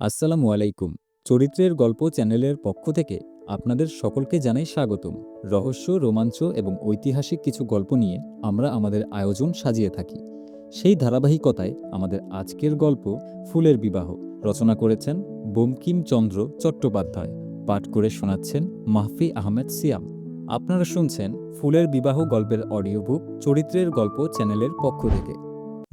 আসসালামু আলাইকুম। চরিত্রের গল্প চ্যানেলের পক্ষ থেকে আপনাদের সকলকে জানাই স্বাগতম। রহস্য, রোমাঞ্চ এবং ঐতিহাসিক কিছু গল্প নিয়ে আমরা আমাদের আয়োজন সাজিয়ে থাকি। সেই ধারাবাহিকতায় আমাদের আজকের গল্প ফুলের বিবাহ। রচনা করেছেন বঙ্কিম চন্দ্র চট্টোপাধ্যায়। পাঠ করে শোনাচ্ছেন মাহফি আহমেদ সিয়াম। আপনারা শুনছেন ফুলের বিবাহ গল্পের অডিও বুক চরিত্রের গল্প চ্যানেলের পক্ষ থেকে।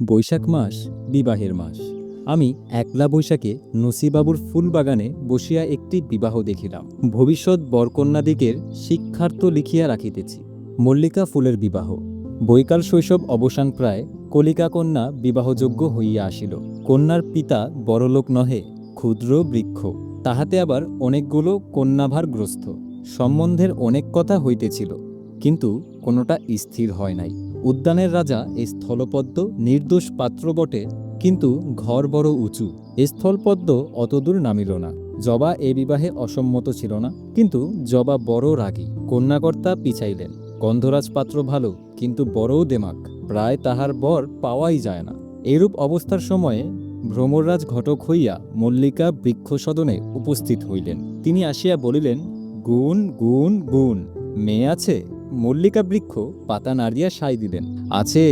বৈশাখ মাস, বিবাহের মাস। আমি একলা বৈশাখে নসিবাবুর ফুলবাগানে বসিয়া একটি বিবাহ দেখিলাম। ভবিষ্যৎ বরকন্যাদিগের শিক্ষার্থ লিখিয়া রাখিতেছি, মল্লিকা ফুলের বিবাহ। বৈকাল শৈশব অবসান প্রায় কলিকা কন্যা বিবাহযোগ্য হইয়া আসিল। কন্যার পিতা বড়লোক নহে, ক্ষুদ্র বৃক্ষ। তাহাতে আবার অনেকগুলো কন্যাভারগ্রস্ত সম্বন্ধের অনেক কথা হইতেছিল, কিন্তু কোনোটা স্থির হয় নাই। উদ্যানের রাজা এই স্থলপদ্ম নির্দোষ পাত্র বটে কিন্তু ঘর বড় উঁচু স্থলপদ্ম অতদূর নামিল না। জবা এ বিবাহে অসম্মত ছিল না, কিন্তু জবা বড় রাগী। কন্যাকর্তা পিছাইলেন, গন্ধরাজ পাত্র ভালো, কিন্তু বড়ও দেমাক, প্রায় তাহার বর পাওয়াই যায় না। এরূপ অবস্থার সময়ে ভ্রমররাজ ঘটক হইয়া মল্লিকা বৃক্ষ সদনে উপস্থিত হইলেন। তিনি আসিয়া বলিলেন, গুণ গুণ গুণ, মেয়ে আছে? মল্লিকা বৃক্ষ পাতা নাড়িয়া সাই দিলেন, আছে।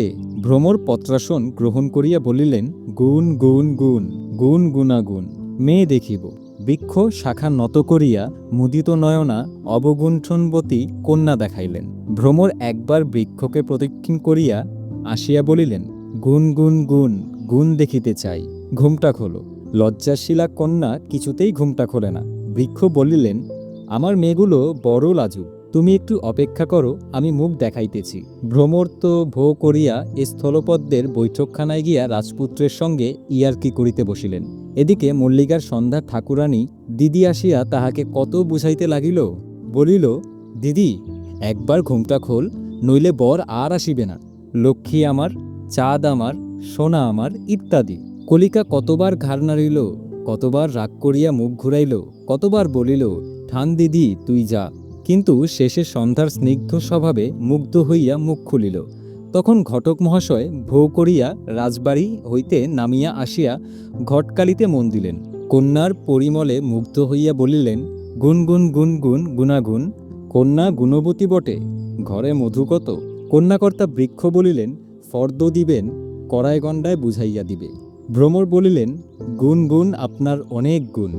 ভ্রমর পত্রাসন গ্রহণ করিয়া বলিলেন, গুণ গুণ গুণ গুণ, গুণাগুণ, মেয়ে দেখিব। বৃক্ষ শাখা নত করিয়া মুদিত নয়না অবগুণ্ঠনবতী কন্যা দেখাইলেন। ভ্রমর একবার বৃক্ষকে প্রদক্ষিণ করিয়া আসিয়া বলিলেন, গুণ গুণ গুণ গুণ দেখিতে চাই, ঘুমটা খোলো। লজ্জাশীলা কন্যা কিছুতেই ঘুমটা খোলে না। বৃক্ষ বলিলেন, আমার মেয়েগুলো বড় লাজুক। তুমি একটু অপেক্ষা করো, আমি মুখ দেখাইতেছি। ভ্রমর তো ভো করিয়া এ স্থলপদ্মের বৈঠকখানায় গিয়া রাজপুত্রের সঙ্গে ইয়ার্কি করিতে বসিলেন। এদিকে মল্লিকার সন্ধ্যা ঠাকুরানী দিদি আসিয়া তাহাকে কত বুঝাইতে লাগিল? বলিল, দিদি, একবার ঘুমটা খোল, নইলে বর আর আসিবে না। লক্ষ্মী আমার, চাঁদ আমার, সোনা আমার ইত্যাদি। কলিকা কতবার ঘাড় নাড়িল, কতবার রাগ করিয়া মুখ ঘুরাইল, কতবার বলিল, ঠান দিদি, তুই যা। কিন্তু শেষে সন্ধ্যার স্নিগ্ধ স্বভাবে মুগ্ধ হইয়া মুখ খুলিল। তখন ঘটক মহাশয় ভৌ করিয়া রাজবাড়ি হইতে নামিয়া আসিয়া ঘটকালিতে মন দিলেন। কন্যার পরিমলে মুগ্ধ হইয়া বলিলেন, গুন গুন গুন গুন গুণাগুণ কন্যা গুণবতী বটে, ঘরে মধু কত? কন্যাকর্তা বৃক্ষ বলিলেন, ফর্দ দিবেন কড়ায় গণ্ডায় বুঝাইয়া দিবে। ভ্রমর বলিলেন গুণ গুণ আপনার অনেক গুণ।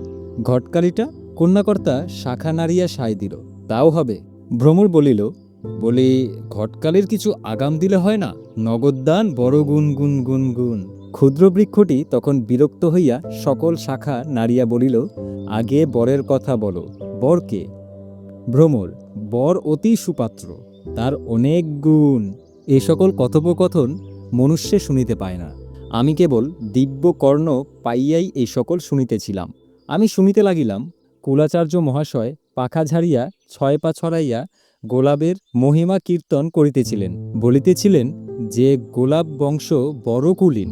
ঘটকালিটা কন্যাকর্তা শাখা নাড়িয়া সায় দিল। তাও হবে। ভ্রমর বলিল, বলি, ঘটকালের কিছু আগাম দিলে হয় না? নগদান বড় গুণ গুণ গুণ গুণ। ক্ষুদ্র বৃক্ষটি তখন বিরক্ত হইয়া সকল শাখা নাড়িয়া বলিল, আগে বরের কথা বলো। বরকে ভ্রমর, বর অতি সুপাত্র, তার অনেক গুণ। এ সকল কথোপকথন মনুষ্যে শুনিতে পায় না। আমি কেবল দিব্য কর্ণ পাইয়াই এই সকল শুনিতেছিলাম। আমি শুনিতে লাগিলাম, কুলাচার্য মহাশয় পাখা ঝাড়িয়া, ছয় পা ছড়াইয়া গোলাপের মহিমা কীর্তন করিতেছিলেন। বলিতেছিলেন যে, গোলাপ বংশ বড় কুলীন।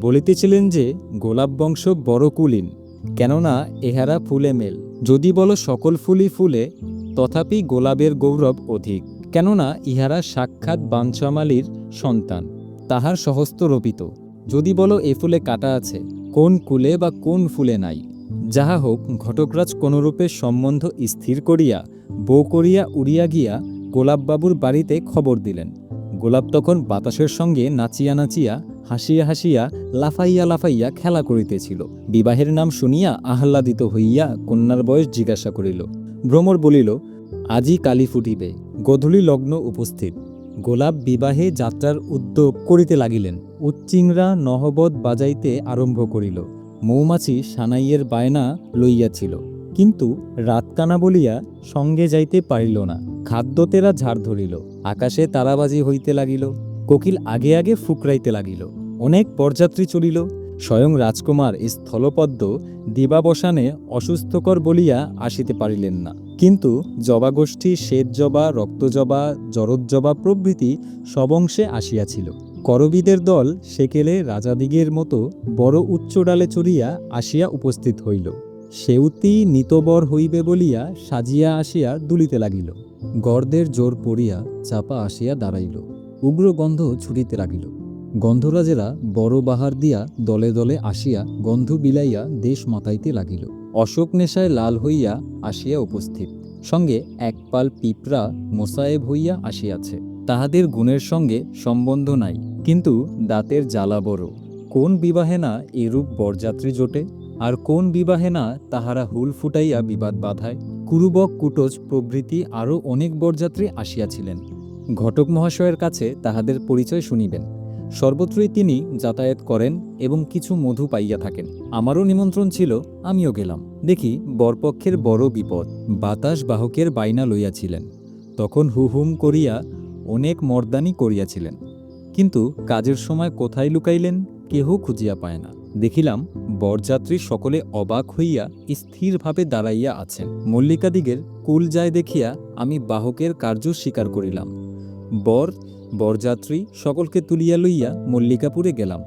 বলিতেছিলেন যে, গোলাপ বংশ বড় কুলীন, কেননা এহারা ফুলে মেল। যদি বলো সকল ফুলই ফুলে, তথাপি গোলাপের গৌরব অধিক, কেননা ইহারা সাক্ষাৎ বাঞ্ছামালির সন্তান, তাহার সহস্ত রোপিত। যদি বলো এ ফুলে কাটা আছে, কোন কুলে বা কোন ফুলে নাই। যাহা হোক, ঘটকরাজ কোনরূপে সম্বন্ধ স্থির করিয়া, বউ করিয়া উড়িয়া গিয়া গোলাপবাবুর বাড়িতে খবর দিলেন। গোলাপ তখন বাতাসের সঙ্গে নাচিয়া নাচিয়া, হাসিয়া হাসিয়া, লাফাইয়া লাফাইয়া খেলা করিতেছিল। বিবাহের নাম শুনিয়া আহ্লাদিত হইয়া কন্যার বয়স জিজ্ঞাসা করিল ভ্রমর বলিল আজই কালী ফুটিবে, গধূলি লগ্ন উপস্থিত। গোলাপ বিবাহে যাত্রার উদ্যোগ করিতে লাগিলেন। উচ্চিংরা নহবত বাজাইতে আরম্ভ করিল। মৌমাছি সানাইয়ের বায়না লইয়াছিল, কিন্তু রাতকানা বলিয়া সঙ্গে যাইতে পারিল না। খাদ্যতেরা ঝাড় ধরিল, আকাশে তারাবাজি হইতে লাগিল, কোকিল আগে আগে ফুকরাইতে লাগিল। অনেক পরযাত্রী চলিল, স্বয়ং রাজকুমার স্থলপদ্ম দিবাবসানে অসুস্থকর বলিয়া আসিতে পারিলেন না। কিন্তু জবাগোষ্ঠী শ্বেত জবা রক্তজবা, জরৎজবা প্রভৃতি সবংশে আসিয়াছিল। করবিদের দল সেকেলে রাজাদিগের মতো বড় উচ্চ ডালে চড়িয়া আসিয়া উপস্থিত হইল। সেউতি নিতবর হইবে বলিয়া সাজিয়া আসিয়া দুলিতে লাগিল। গর্দের জোর পড়িয়া চাপা আসিয়া দাঁড়াইল। উগ্র গন্ধ ছুটিতে লাগিল। গন্ধরাজেরা বড় বাহার দিয়া দলে দলে আসিয়া গন্ধ বিলাইয়া দেশ মাতাইতে লাগিল। অশোক নেশায় লাল হইয়া আসিয়া উপস্থিত। সঙ্গে এক পাল পিঁপড়া মোসায়েব হইয়া আসিয়াছে। তাহাদের গুণের সঙ্গে সম্বন্ধ নাই। কিন্তু দাঁতের জ্বালা বড়। কোন বিবাহে না এরূপ বরযাত্রী জোটে? আর কোন বিবাহে না তাহারা হুল ফুটাইয়া বিবাদ বাধায়? কুরুবক, কুটজ প্রভৃতি আরও অনেক বরযাত্রী আসিয়াছিলেন। ঘটক মহাশয়ের কাছে তাহাদের পরিচয় শুনিবেন। সর্বত্রই তিনি যাতায়াত করেন এবং কিছু মধু পাইয়া থাকেন। আমারও নিমন্ত্রণ ছিল, আমিও গেলাম। দেখি বরপক্ষের বড় বিপদ। বাতাস বাহকের বাইনা লইয়াছিলেন। তখন হুহুম করিয়া অনেক মর্দানি করিয়াছিলেন। কিন্তু কাজের সময় কোথায় লুকাইলেন কেহ খুঁজিয়া পায় না। দেখিলাম বরযাত্রী সকলে অবাক হইয়া স্থিরভাবে দাঁড়াইয়া আছেন। মল্লিকাদিগের কুল যায় দেখিয়া আমি বাহকের কার্য স্বীকার করিলাম। বর, বরযাত্রী সকলকে তুলিয়া লইয়া মল্লিকাপুরে গেলাম।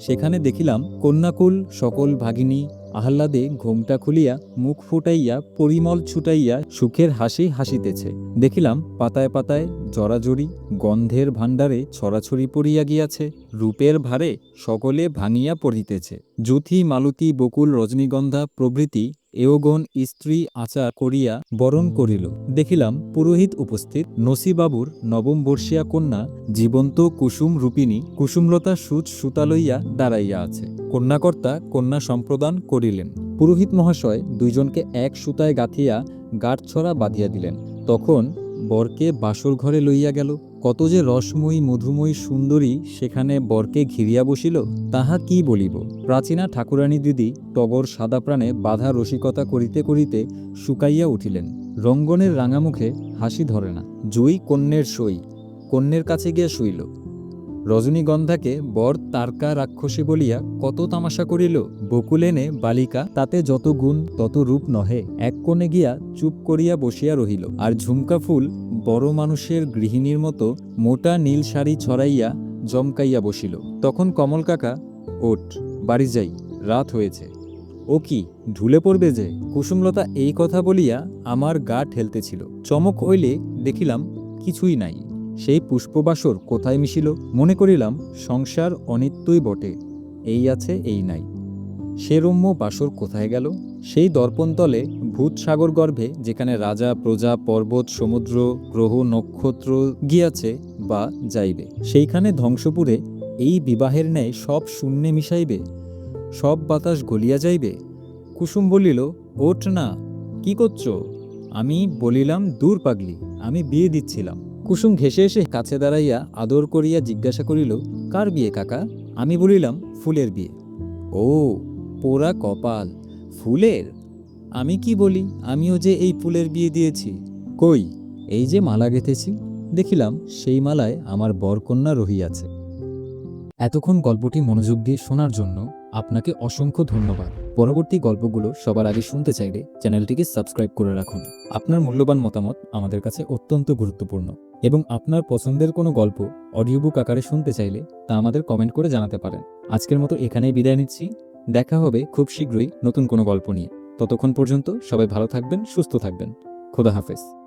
সেখানে দেখিলাম কন্যাকুল, সকল ভাগিনী আহ্লাদে ঘোমটা খুলিয়া মুখ ফুটাইয়া, পরিমল ছুটাইয়া সুখের হাসি হাসিতেছে। দেখিলাম পাতায় পাতায় জরাজরি, গন্ধের ভাণ্ডারে ছড়াছড়ি পড়িয়া গিয়াছে। রূপের ভারে সকলে ভাঙিয়া পড়িতেছে। যুথি মালতী, বকুল, রজনীগন্ধা প্রভৃতি এওগণ স্ত্রী আচার করিয়া বরণ করিল। দেখিলাম পুরোহিত উপস্থিত, নসিবাবুর নবম বর্ষিয়া কন্যা জীবন্ত কুসুম রূপিণী কুসুমলতা সুচ সুতা লইয়া দাঁড়াইয়া আছে। কন্যাকর্তা কন্যা সম্প্রদান করিলেন। পুরোহিত মহাশয় দুইজনকে এক সুতায় গাঁথিয়া গাঁটছড়া বাঁধিয়া দিলেন। তখন বরকে বাসর ঘরে লইয়া গেল। কত যে রসময়ী, মধুময়ী, সুন্দরী সেখানে বরকে ঘিরিয়া বসিল, তাহা কি বলিব? প্রাচীনা ঠাকুরানী দিদি টগর সাদা প্রাণে বাধা রসিকতা করিতে করিতে শুকাইয়া উঠিলেন। রঙ্গনের রাঙামুখে হাসি ধরে না। জুই কন্যের সই, কন্যের কাছে গিয়া শুইল। রজনীগন্ধাকে বর তারকা রাক্ষসী বলিয়া কত তামাশা করিল। বকুলেনে বালিকা, তাতে যত গুণ, তত রূপ নহে। এক কোণে গিয়া চুপ করিয়া বসিয়া রহিল। আর ঝুমকা ফুল বড় মানুষের গৃহিণীর মতো মোটা নীল শাড়ি ছড়াইয়া জমকাইয়া বসিল। তখন কমল কাকা, ওঠ। বাড়ি যাই, রাত হয়েছে। ও কি, ঢুলে পড়বে যে? কুসুমলতা এই কথা বলিয়া আমার গা ঠেলতেছিল। চমক হইলে দেখিলাম কিছুই নাই। সেই পুষ্পবাসর কোথায় মিশিল? মনে করিলাম সংসার অনিত্যই বটে। এই আছে, এই নাই। সে রম্য বাসর কোথায় গেল? সেই দর্পণতলে ভূত সাগর গর্ভে, যেখানে রাজা, প্রজা, পর্বত, সমুদ্র, গ্রহ, নক্ষত্র গিয়াছে বা যাইবে, সেইখানে ধ্বংসপুরে এই বিবাহের ন্যায় সব শূন্যে মিশাইবে? সব বাতাস গলিয়া যাইবে। কুসুম বলিল, ওঠ না, কি করছ? আমি বলিলাম, দূর পাগলি, আমি বিয়ে দিচ্ছিলাম। কুসুম ঘেসে এসে কাছে দাঁড়াইয়া আদর করিয়া জিজ্ঞাসা করিল, কার বিয়ে কাকা? আমি বলিলাম, ফুলের বিয়ে। ও, পোড়া কপাল, ফুলের? আমি কি বলি? আমিও যে এই ফুলের বিয়ে দিয়েছি। কই, এই যে মালা গেঁথেছি? দেখিলাম, সেই মালায় আমার বরকন্যা রহিয়াছে। এতক্ষণ গল্পটি মনোযোগ দিয়ে শোনার জন্য আপনাকে অসংখ্য ধন্যবাদ। পরবর্তী গল্পগুলো সবার আগে শুনতে চাইলে চ্যানেলটিকে সাবস্ক্রাইব করে রাখুন। আপনার মূল্যবান মতামত আমাদের কাছে অত্যন্ত গুরুত্বপূর্ণ এবং আপনার পছন্দের কোনো গল্প অডিও বুক আকারে শুনতে চাইলে তা আমাদের কমেন্ট করে জানাতে পারেন। আজকের মতো এখানেই বিদায় নিচ্ছি। দেখা হবে খুব শীঘ্রই নতুন কোনো গল্প নিয়ে। ততক্ষণ পর্যন্ত সবাই ভালো থাকবেন, সুস্থ থাকবেন। খোদা হাফেজ।